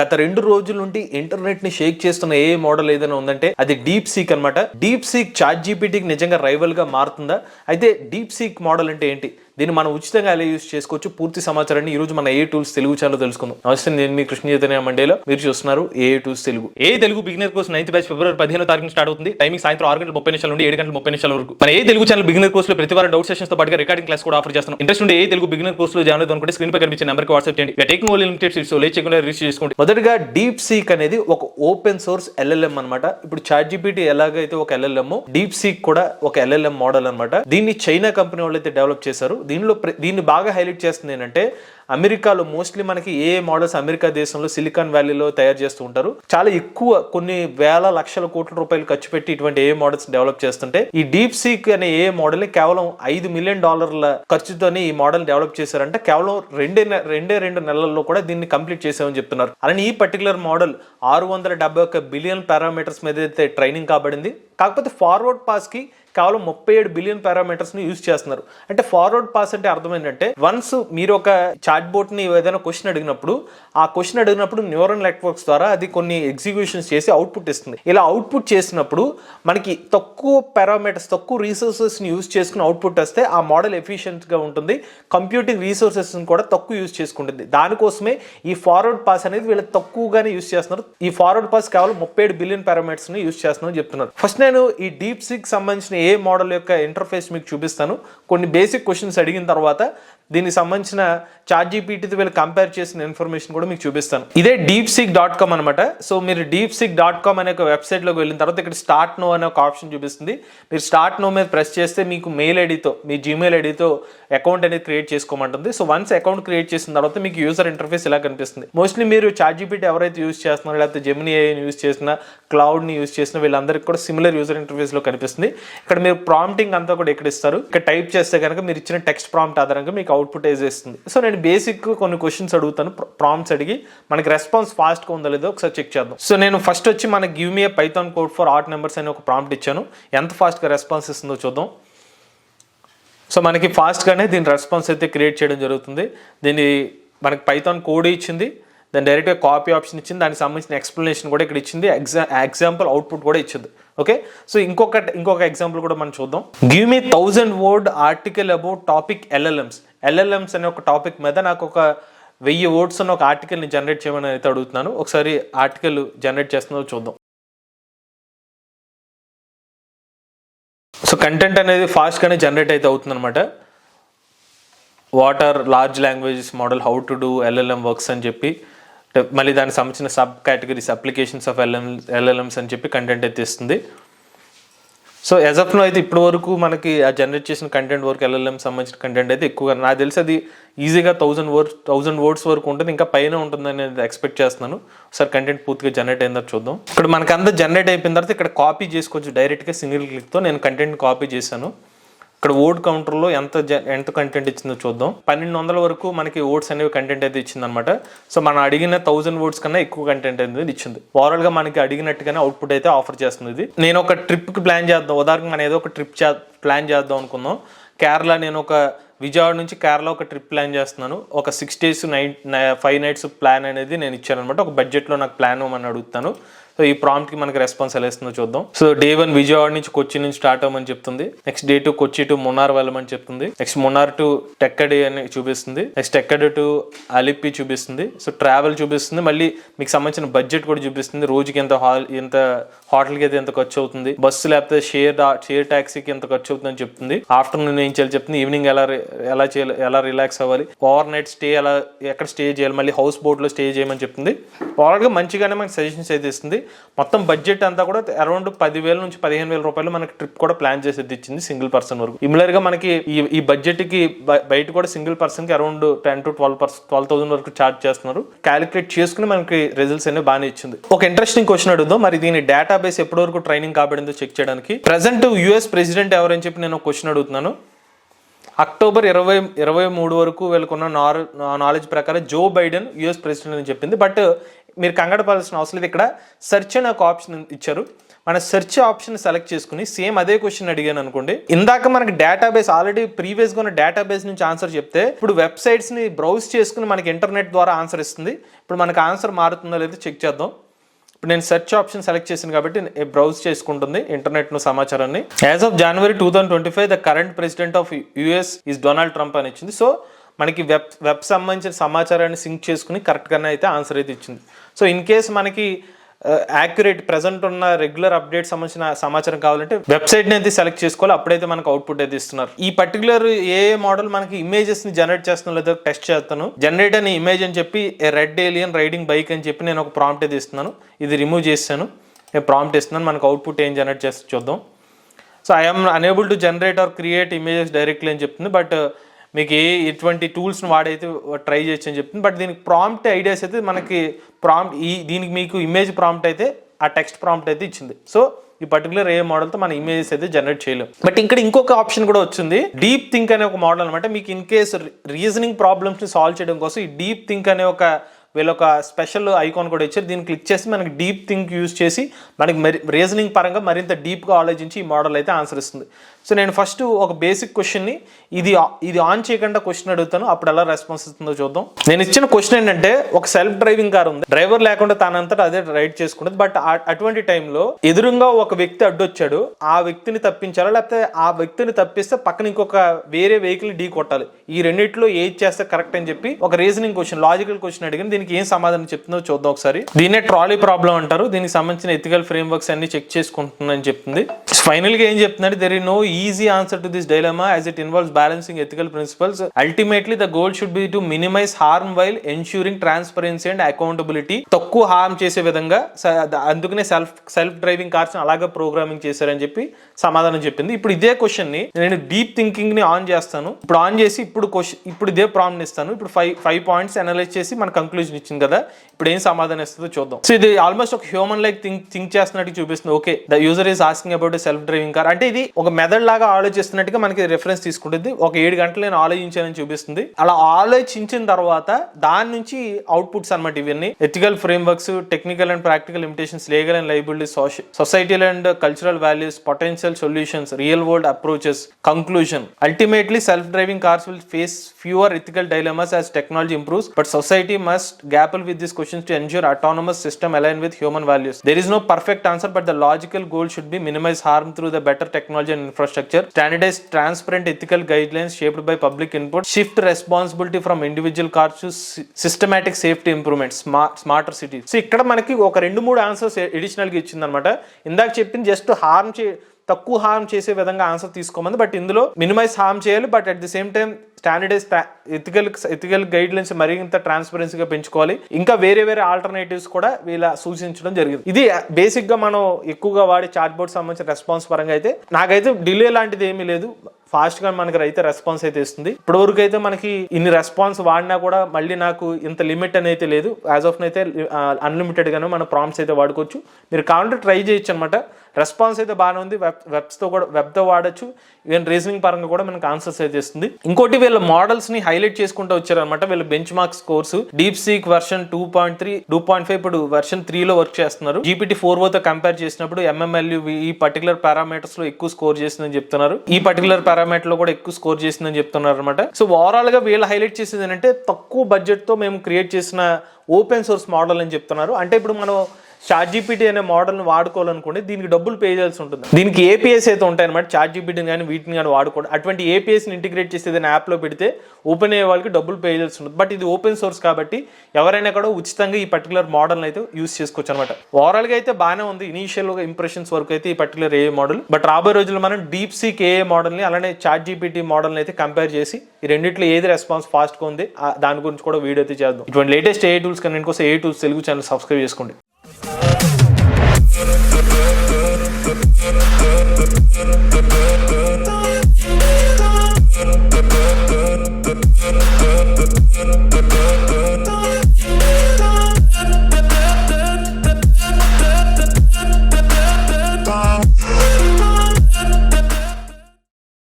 గత రెండు రోజుల నుండి ఇంటర్నెట్ని షేక్ చేస్తున్న ఏ మోడల్ ఏదైనా ఉందంటే అది డీప్ సీక్ అన్నమాట. డీప్ సీక్ చాట్ జీపీటీకి నిజంగా రైవల్గా మారుతుందా? అయితే డీప్ సీక్ మోడల్ అంటే ఏంటి? దీన్ని మనం ఉచితంగా ఎలా యూస్ చేసుకోవచ్చు? పూర్తి సమాచారాన్ని ఈ రోజు మన ఏ టూల్స్ తెలుగు ఛానల్ తెలుసుకుందాం. నమస్తే నేను మీ కృష్ణ చైతన్య మండేలో. మీరు చూస్తున్నారు AI tools Telugu. AI Telugu beginner course ninth batch ఫిబ్రవరి పదిహేను తారీఖు స్టార్ట్ అవుతుంది. టైమింగ్ సాయంత్రం ఆరు గంటల ముప్పై నిమిషాల నుండి ఏడు గంటల ముప్పై నిమిషాల వరకు. మన ఏ తెలుగు ఛానల్ బిగినర్ కోర్స్లో ప్రతి వారం డౌట్ సెషన్స్తో పాటుగా రికార్డింగ్ క్లాస్ కూడా ఆఫర్ చేస్తున్నాం. ఇంట్రెస్ట్ ఉంటే ఏ తెలుగు బిగినర్ కోర్స్లో జాయిన్ అవుతుంది అనుకుంటే స్క్రీన్ పై కనిపించే నెంబర్కి వాట్సాప్ చేయండి. Taking only limited seats late చేయకుండా రిజిస్టర్ చేసుకోండి. మొదటగా డీప్ సీక్ అనేది ఒక ఓపెన్ సోర్స్ ఎల్ఎల్ఎం అన్నమాట. ఇప్పుడు చాట్ జీపీటీ ఎలాగైతే ఒక ఎల్ఎల్ఎం డీప్ సీక్ కూడా ఒక ఎల్ఎల్ఎం మోడల్ అన్నమాట. దీన్ని చైనా కంపెనీ వాళ్ళు అయితే డెవలప్ చేశారు. దీనిలో ప్ర- దీన్ని బాగా హైలైట్ చేస్తుంది ఏంటంటే అమెరికాలో మోస్ట్లీ మనకి ఏ మోడల్స్ అమెరికా దేశంలో సిలికాన్ వ్యాలీలో తయారు చేస్తూ ఉంటారు. చాలా ఎక్కువ కొన్ని వేల లక్షల కోట్ల రూపాయలు ఖర్చు పెట్టి ఇటువంటి ఏ మోడల్స్ డెవలప్ చేస్తుంటే ఈ డీప్ సీక్ అనే ఏ మోడల్ కేవలం ఐదు మిలియన్ డాలర్ల ఖర్చుతోనే ఈ మోడల్ డెవలప్ చేశారంటే కేవలం రెండే రెండే రెండు నెలల్లో కూడా దీన్ని కంప్లీట్ చేసామని చెప్తున్నారు. అలానే ఈ పర్టికులర్ మోడల్ ఆరు వందల డెబ్బై ఒక బిలియన్ పారామీటర్స్ మీద అయితే ట్రైనింగ్ కాబడింది. కాకపోతే ఫార్వర్డ్ పాస్కి కేవలం ముప్పై ఏడు బిలియన్ పారామీటర్స్ని యూజ్ చేస్తున్నారు. అంటే ఫార్వర్డ్ పాస్ అంటే అర్థం ఏంటంటే వన్స్ మీరు ఒక చాట్ బోట్ని ఏదైనా క్వశ్చన్ అడిగినప్పుడు ఆ క్వశ్చన్ అడిగినప్పుడు న్యూరల్ నెట్వర్క్స్ ద్వారా అది కొన్ని ఎగ్జిక్యూషన్స్ చేసి అవుట్పుట్ ఇస్తుంది. ఇలా అవుట్పుట్ చేసినప్పుడు మనకి తక్కువ పారామీటర్స్ తక్కువ రీసోర్సెస్ని యూజ్ చేసుకుని అవుట్పుట్ వస్తే ఆ మోడల్ ఎఫిషియెంట్గా ఉంటుంది. కంప్యూటింగ్ రీసోర్సెస్ కూడా తక్కువ యూజ్ చేసుకుంటుంది. దానికోసమే ఈ ఫార్వర్డ్ పాస్ అనేది వీళ్ళు తక్కువగానే యూజ్ చేస్తున్నారు. ఈ ఫార్వర్డ్ పాస్ కేవలం ముప్పై ఏడు బిలియన్ పారామీటర్స్ని యూజ్ చేస్తున్నారని చెప్తున్నారు. ఫస్ట్ నేను ఈ డీప్ సిక్ సంబంధించిన ఏ మోడల్ యొక్క ఇంటర్ఫేస్ మీకు చూపిస్తాను. కొన్ని బేసిక్ క్వశ్చన్స్ అడిగిన తర్వాత దీనికి సంబంధించిన చాట్ జీపీటీతో వీళ్ళు కంపేర్ చేసిన ఇన్ఫర్మేషన్ కూడా మీకు చూపిస్తాను. ఇదే డీప్ సిక్ డాట్ కామ్ అనమాట సో మీరు డీప్ సిక్ డాట్ కామ్ అనే ఒక వెబ్సైట్లోకి వెళ్ళిన తర్వాత ఇక్కడ స్టార్ట్ నో అనే ఒక ఆప్షన్ చూపిస్తుంది. మీరు స్టార్ట్ నో మీద ప్రెస్ చేస్తే మీకు మెయిల్ ఐడితో మీ జీమెయిల్ ఐడితో అకౌంట్ అనేది క్రియేట్ చేసుకోమంటుంది. సో వన్స్ అకౌంట్ క్రియేట్ చేసిన తర్వాత మీకు యూజర్ ఇంటర్ఫేస్ ఇలా కనిపిస్తుంది. మోస్ట్లీ మీరు చాట్ జీపీటీ ఎవరైతే యూస్ చేస్తున్నారో లేకపోతే జెమిని ఏఐని యూజ్ చేసినా క్లౌడ్ని యూస్ చేసిన వీళ్ళందరికీ కూడా సిమిలర్ యూజర్ ఇంటర్ఫేస్లో కనిపిస్తుంది. ఇక్కడ మీరు ప్రాంప్టింగ్ అంతా కూడా ఇక్కడ ఇస్తారు. ఇక్కడ టైప్ చేస్తే కనుక మీరు ఇచ్చిన టెక్స్ట్ ప్రాంప్ట్ ఆధారంగా మీకు అవుట్పుట్ వేసేస్తుంది సో నేను బేసిక్ కొన్ని క్వశ్చన్స్ అడుగుతాను. ప్రాంప్ట్స్ అడిగి మనకి రెస్పాన్స్ ఫాస్ట్గా ఉందో లేదో ఒకసారి చెక్ చేద్దాం. సో నేను ఫస్ట్ వచ్చి మనకి give me Python code for odd numbers అని ఒక ప్రాంప్ట్ ఇచ్చాను. ఎంత ఫాస్ట్గా రెస్పాన్స్ ఇస్తుందో చూద్దాం. సో మనకి ఫాస్ట్గానే దీని రెస్పాన్స్ అయితే క్రియేట్ చేయడం జరుగుతుంది. దీన్ని మనకి పైథాన్ కోడ్ ఇచ్చింది. దాని డైరెక్ట్గా కాపీ ఆప్షన్ ఇచ్చింది. దానికి సంబంధించిన ఎక్స్ప్లెనేషన్ కూడా ఇక్కడ ఇచ్చింది. ఎగ్జా ఎగ్జాంపుల్ అవుట్పుట్ కూడా ఇచ్చింది. ఓకే సో ఇంకొక ఇంకొక ఎగ్జాంపుల్ కూడా మనం చూద్దాం. Give me thousand word article about topic LLMs LLMs అనే ఒక టాపిక్ మీద నాకు ఒక వెయ్యి ఓట్స్ ఉన్న ఒక ఆర్టికల్ని జనరేట్ చేయమని అయితే అడుగుతున్నాను. ఒకసారి ఆర్టికల్ జనరేట్ చేస్తుందో చూద్దాం. సో కంటెంట్ అనేది ఫాస్ట్గానే జనరేట్ అయితే అవుతుందన్నమాట. What are large languages model how to do LLM works అని చెప్పి మళ్ళీ దానికి సంబంధించిన sub categories applications of LM LLMs అని చెప్పి కంటెంట్ అయితే ఇస్తుంది. సో యాజ్ ఆఫ్ నో అయితే ఇప్పటి వరకు మనకి ఆ జనరేట్ చేసిన కంటెంట్ వరకు ఎల్ఎల్ఎం సంబంధించిన కంటెంట్ అయితే ఎక్కువగా నాకు తెలిసి అది ఈజీగా థౌసండ్ వర్డ్స్ థౌసండ్ వర్డ్స్ వరకు ఉంటుంది. ఇంకా పైన ఉంటుందని ఎక్స్పెక్ట్ చేస్తున్నాను. ఒకసారి కంటెంట్ పూర్తిగా జనరేట్ అయిందో చూద్దాం. ఇక్కడ మనకంతా జనరేట్ అయిపోయిన తర్వాత ఇక్కడ కాపీ చేసుకోవచ్చు. డైరెక్ట్గా సింగిల్ క్లిక్తో నేను కంటెంట్ కాపీ చేశాను. ఇక్కడ ఓట్ కౌంటర్లో ఎంత జ- ఎంత కంటెంట్ ఇచ్చిందో చూద్దాం. పన్నెండు వందల వరకు మనకి ఓట్స్ అనేవి కంటెంట్ అయితే ఇచ్చింది అనమాట సో మనం అడిగిన థౌజండ్ ఓట్స్ కన్నా ఎక్కువ కంటెంట్ అనేది ఇచ్చింది. ఓవరాల్గా మనకి అడిగినట్టుగానే అవుట్పుట్ అయితే ఆఫర్ చేస్తుంది ఇది. నేను ఒక ట్రిప్కి ప్లాన్ చేద్దాం. ఉదాహరణకు మనం ఏదో ఒక ట్రిప్ ప్లాన్ చేద్దాం అనుకుందాం. కేరళ నేను ఒక విజయవాడ నుంచి కేరళ ఒక ట్రిప్ ప్లాన్ చేస్తున్నాను. ఒక six days night five nights plan అనేది నేను ఇచ్చాను అనమాట ఒక బడ్జెట్లో నాకు ప్లాన్ ఇవ్వమని అడుగుతాను. సో ఈ ప్రాంప్ట్కి మనకి రెస్పాన్స్ ఎలా ఇస్తుందో చూద్దాం. సో డే వన్ విజయవాడ నుంచి కొచ్చి నుంచి స్టార్ట్ అవ్వమని చెప్తుంది. Next day to Kochi to Munnar వెళ్ళమని చెప్తుంది. నెక్స్ట్ మున్నార్ టు టెక్కడి అని చూపిస్తుంది. నెక్స్ట్ టెక్కడి టు అలిప్పి చూపిస్తుంది. సో ట్రావెల్ చూపిస్తుంది. మళ్ళీ మీకు సంబంధించిన బడ్జెట్ కూడా చూపిస్తుంది. రోజుకి ఎంత హాల్ ఎంత హోటల్కి అయితే ఎంత ఖర్చు అవుతుంది. బస్సు లేకపోతే షేర్ షేర్ ట్యాక్సీకి ఎంత ఖర్చు అవుతుందని చెప్తుంది. ఆఫ్టర్నూన్ ఏం చేయాలి చెప్తుంది. ఈవినింగ్ ఎలా ఎలా చేయాలి ఎలా రిలాక్స్ అవ్వాలి. ఓవర్ నైట్ స్టే ఎలా ఎక్కడ స్టే చేయాలి. మళ్ళీ హౌస్ బోట్లో స్టే చేయమని చెప్తుంది. ఓవరాల్గా మంచిగానే మనకి సజెషన్స్ అయితే ఇస్తుంది. మొత్తం బడ్జెట్ అంతా కూడా అరౌండ్ పదివేల నుంచి పదిహేను వేల రూపాయలు మనకి ట్రిప్ కూడా ప్లాన్ చేసి ఇచ్చింది సింగిల్ పర్సన్ వరకు. సిమిలర్గా మనకి ఈ ఈ బడ్జెట్కి బయట కూడా సింగిల్ పర్సన్కి around ten to twelve percent twelve thousand వరకు చార్జ్ చేస్తున్నారు. క్యాలిక్యులేట్ చేసుకుని మనకి రిజల్ట్స్ అనేవి బాగానే ఇచ్చింది. ఒక ఇంట్రెస్టింగ్ క్వశ్చన్ అడుగుదాం. మరి దీని డేటా బేస్ ఎప్పటి వరకు ట్రైనింగ్ కాబడిందో చెక్ చేయడానికి. ప్రజెంట్ యుఎస్ ప్రెసిడెంట్ ఎవరని చెప్పి నేను క్వశ్చన్ అడుగుతున్నాను. అక్టోబర్ ఇరవై ఇరవై మూడు వరకు వెళ్ళుకున్న నార్ నాలెడ్జ్ ప్రకారం జో బైడెన్ యుఎస్ ప్రెసిడెంట్ అని చెప్పింది. బట్ మీరు కంగడపడాల్సిన అవసరం లేదు. ఇక్కడ సెర్చ్ అని ఒక ఆప్షన్ ఇచ్చారు. మన సెర్చ్ ఆప్షన్ సెలెక్ట్ చేసుకుని సేమ్ అదే క్వశ్చన్ అడిగాను అనుకోండి. ఇందాక మనకి డేటాబేస్ ఆల్రెడీ ప్రీవియస్గా ఉన్న డేటాబేస్ నుంచి ఆన్సర్ చెప్తే ఇప్పుడు వెబ్సైట్స్ని బ్రౌజ్ చేసుకుని మనకి ఇంటర్నెట్ ద్వారా ఆన్సర్ ఇస్తుంది. ఇప్పుడు మనకి ఆన్సర్ మారుతుందో లేదో చెక్ చేద్దాం. ఇప్పుడు నేను సెర్చ్ ఆప్షన్ సెలెక్ట్ చేసాను కాబట్టి బ్రౌజ్ చేసుకుంటుంది ఇంటర్నెట్ను సమాచారాన్ని. As of January two thousand twenty five the current president of US is Donald Trump అని ఇచ్చింది. సో మనకి వెబ్ వెబ్ సంబంధించిన సమాచారాన్ని సింక్ చేసుకుని కరెక్ట్గానే అయితే ఆన్సర్ అయితే ఇచ్చింది. సో ఇన్ కేస్ మనకి యాక్యురేట్ ప్రెసెంట్ ఉన్న రెగ్యులర్ అప్డేట్ సంబంధించిన సమాచారం కావాలంటే వెబ్సైట్ని అయితే సెలెక్ట్ చేసుకోవాలి. అప్పుడైతే మనకు అవుట్పుట్ అయితే ఇస్తున్నారు. ఈ పర్టికులర్ ఏ మోడల్ మనకి ఇమేజెస్ని జనరేట్ చేస్తున్నా లేదో టెస్ట్ చేస్తాను. జనరేట్ అనే ఇమేజ్ అని చెప్పి రెడ్ ఏలియన్ రైడింగ్ బైక్ అని చెప్పి నేను ఒక ప్రాంప్ట్ అయితే ఇస్తున్నాను. ఇది రిమూవ్ చేస్తాను. నేను ప్రాంప్ట్ ఇస్తున్నాను. మనకు అవుట్పుట్ ఏం జనరేట్ చేస్తే చూద్దాం. So I'm unable to generate or create images directly అని చెప్తుంది. బట్ మీకు ఏ ఎటువంటి టూల్స్ని వాడైతే ట్రై చేయొచ్చు అని చెప్తుంది. బట్ దీనికి ప్రాంప్ట్ ఐడియాస్ అయితే మనకి ప్రాంప్ట్ ఈ దీనికి మీకు ఇమేజ్ ప్రాంప్ట్ అయితే ఆ టెక్స్ట్ ప్రాంప్ట్ అయితే ఇచ్చింది. సో ఈ పర్టికులర్ ఏ మోడల్తో మన ఇమేజెస్ అయితే జనరేట్ చేయలేం. బట్ ఇక్కడ ఇంకొక ఆప్షన్ కూడా వచ్చింది. డీప్ థింక్ అనే ఒక మోడల్ అనమాట మీకు ఇన్ కేస్ రీజనింగ్ ప్రాబ్లమ్స్ని సాల్వ్ చేయడం కోసం ఈ డీప్ థింక్ అనే ఒక వీళ్ళు ఒక స్పెషల్ ఐకాన్ కూడా ఇచ్చారు. దీన్ని క్లిక్ చేసి మనకి డీప్ థింక్ యూజ్ చేసి మనకి మరి రీజనింగ్ పరంగా మరింత డీప్గా ఆలోచించి ఈ మోడల్ అయితే ఆన్సర్ ఇస్తుంది. సో నేను ఫస్ట్ ఒక బేసిక్ క్వశ్చన్ని ఇది ఇది ఆన్ చేయకుండా క్వశ్చన్ అడుగుతాను. అప్పుడు ఎలా రెస్పాన్స్ ఇస్తుందో చూద్దాం. నేను ఇచ్చిన క్వశ్చన్ ఏంటంటే ఒక సెల్ఫ్ డ్రైవింగ్ కార్ ఉంది. డ్రైవర్ లేకుండా తనంతటా అదే రైడ్ చేసుకుంటుంది. బట్ అటువంటి టైంలో ఎదురుగా ఒక వ్యక్తి అడ్డొచ్చాడు. ఆ వ్యక్తిని తప్పించాలా? లేకపోతే ఆ వ్యక్తిని తప్పిస్తే పక్కన ఇంకొక వేరే వెహికల్ ఢీ కొట్టాలి. ఈ రెండిట్లో ఏది చేస్తే కరెక్ట్ అని చెప్పి ఒక రీజనింగ్ క్వశ్చన్ లాజికల్ క్వశ్చన్ అడిగిన. దీనికి ఏం సమాధానం చెప్తుందో చూద్దాం ఒకసారి. దీనే ట్రాలీ ప్రాబ్లం అంటారు. దీనికి సంబంధించిన ఎథికల్ ఫ్రేమ్ వర్క్స్ అన్ని చెక్ చేసుకుంటుందని చెప్తుంది. ఫైనల్గా ఏం చెప్తుందంటే there is no easy answer to this dilemma as it involves balancing ethical principles ultimately the goal should be to minimize harm while ensuring transparency and accountability తక్కువ harm చేసే విధంగా అందుకనే సెల్ఫ్ సెల్ఫ్ డ్రైవింగ్ కార్స్ అలాగే programming చేశారని చెప్పి సమాధానం చెప్పింది. ఇప్పుడు ఇదే క్వశ్చన్ని నేను డీప్ థింకింగ్ని ఆన్ చేస్తాను. ఇప్పుడు ఆన్ చేసి ఇప్పుడు క్వశ్చన్ ఇప్పుడు ఇదే ప్రాబ్లం ఇస్తాను. ఇప్పుడు ఫైవ్ ఫైవ్ పాయింట్స్ అనలైజ్ చేసి మన కంక్లూజన్ ఇచ్చింది కదా? ఇప్పుడు ఏం సమాధానం ఇస్తుందో చూద్దాం. సో ఇది ఆల్మోస్ట్ ఒక హ్యూమన్ లైక్ థింక్ థింక్ చేస్తున్నట్టు చూపిస్తుంది. Okay the user is asking about self driving car అంటే ఇది ఒక మెథడ్ లాగా ఆలోచిస్తున్నట్టుగా మనకి రిఫరెన్స్ తీసుకుంటుంది. ఒక ఏడు గంటలు నేను ఆలోచించానని చూపిస్తుంది. అలా ఆలోచించిన తర్వాత దాని నుంచి అవుట్పుట్స్ అనమాట ఇవన్నీ. Ethical frameworks technical and practical limitations legal and liability society and cultural values potential solutions real world approaches conclusion ultimately self driving cars will face fewer ethical as technology improves but society must must grapple with these questions to ensure autonomous system aligned with human values. There is no perfect answer, but the logical goal should be minimize harm through the better technology and infrastructure, standardized, transparent ethical guidelines shaped by public input, shift responsibility from individual cars to systematic safety improvements, smart, smarter cities. So ఇక్కడ మనకి ఒక రెండు మూడు answers ఎడిషనల్గా ఇచ్చిందనమాట ఇందాక చెప్పింది just harm చే తక్కువ harm చేసే విధంగా ఆన్సర్ తీసుకోమంది. బట్ ఇందులో మినిమైజ్ హార్మ్ చేయాలి. But at the same time standardize ethical ethical guidelines మరింత ట్రాన్స్పరెన్సీగా పెంచుకోవాలి. ఇంకా వేరే వేరే ఆల్టర్నేటివ్స్ కూడా వీళ్ళ సూచించడం జరిగింది. ఇది uh, బేసిక్గా మనం ఎక్కువగా వాడే చాట్ బోర్డ్ సంబంధించిన రెస్పాన్స్ పరంగా అయితే నాకైతే డిలే లాంటిది ఏమీ లేదు. ఫాస్ట్గా మనకి అయితే రెస్పాన్స్ అయితే ఇస్తుంది ఇప్పటి వరకు అయితే మనకి ఇన్ని రెస్పాన్స్ వాడినా కూడా మళ్ళీ నాకు ఇంత లిమిట్ అని అయితే లేదు యాజ్ ఆఫ్ అయితే అన్లిమిటెడ్ గానే మన ప్రాంప్ట్స్ అయితే వాడుకోవచ్చు. మీరు కావాలంటే ట్రై చేయొచ్చు అనమాట రెస్పాన్స్ అయితే బాగానే ఉంది. వెబ్ వెబ్స్తో కూడా వెబ్తో వాడచ్చు. ఈవెన్ రీజనింగ్ పరంగా కూడా మనకు ఆన్సర్స్ అయితే ఇస్తుంది. ఇంకోటి వీళ్ళ మోడల్స్ని హైలైట్ చేసుకుంటూ వచ్చారనమాట వీళ్ళ benchmarks course. DeepSeek version two point three two point five ఇప్పుడు వర్షన్ త్రీలో వర్క్ చేస్తున్నారు. జీపీటీ ఫోర్తో కంపేర్ చేసినప్పుడు ఎంఎంఎల్యూ ఈ పర్టికులర్ పారామీటర్స్లో ఎక్కువ స్కోర్ చేసిందని చెప్తున్నారు. ఈ పర్టికులర్ పారామీటర్లో కూడా ఎక్కువ స్కోర్ చేసిందని చెప్తున్నారు అనమాట సో ఓవరాల్గా వీళ్ళు హైలైట్ చేసేది ఏంటంటే తక్కువ బడ్జెట్తో మేము క్రియేట్ చేసిన ఓపెన్ సోర్స్ మోడల్ అని చెప్తున్నారు. అంటే ఇప్పుడు మనం చాట్ జీపీటీ అనే మోడల్ని వాడుకోవాలనుకుంటే దీనికి డబ్బులు పే చేయాల్సి ఉంటుంది. దీనికి ఏపీఎస్ అయితే ఉంటాయి అనమాట చాట్ జీపీటీని కానీ వీటిని కానీ వాడుకోవడం. అటువంటి ఏపీఎస్ని ఇంటిగ్రేట్ చేసి ఏదైనా యాప్లో పెడితే ఓపెన్ అయ్యే వాళ్ళకి డబ్బులు పే చేయాల్సి ఉంటుంది. బట్ ఇది ఓపెన్ సోర్స్ కాబట్టి ఎవరైనా కూడా ఉచితంగా ఈ పర్టికులర్ మోడల్ని అయితే యూస్ చేసుకోవచ్చు అనమాట ఓవరాల్గా అయితే బాగానే ఉంది. ఇనీషియల్గా ఇంప్రెషన్స్ వరకు అయితే ఈ పర్టికులర్ ఏ మోడల్ బట్ రాబోయే రోజుల్లో మనం డీప్ సీక్ ఏ మోడల్ని అలానే చాట్ జీపీటీ మోడల్ని అయితే కంపేర్ చేసి ఈ రెండిట్లో ఏది రెస్పాన్స్ ఫాస్ట్గా ఉంది దాని గురించి కూడా వీడియో అయితే చేద్దాం. ఇటువంటి లేటెస్ట్ ఏ టూల్స్ కన్నా కోసం AI tools Telugu channel subscribe చేసుకోండి. Thank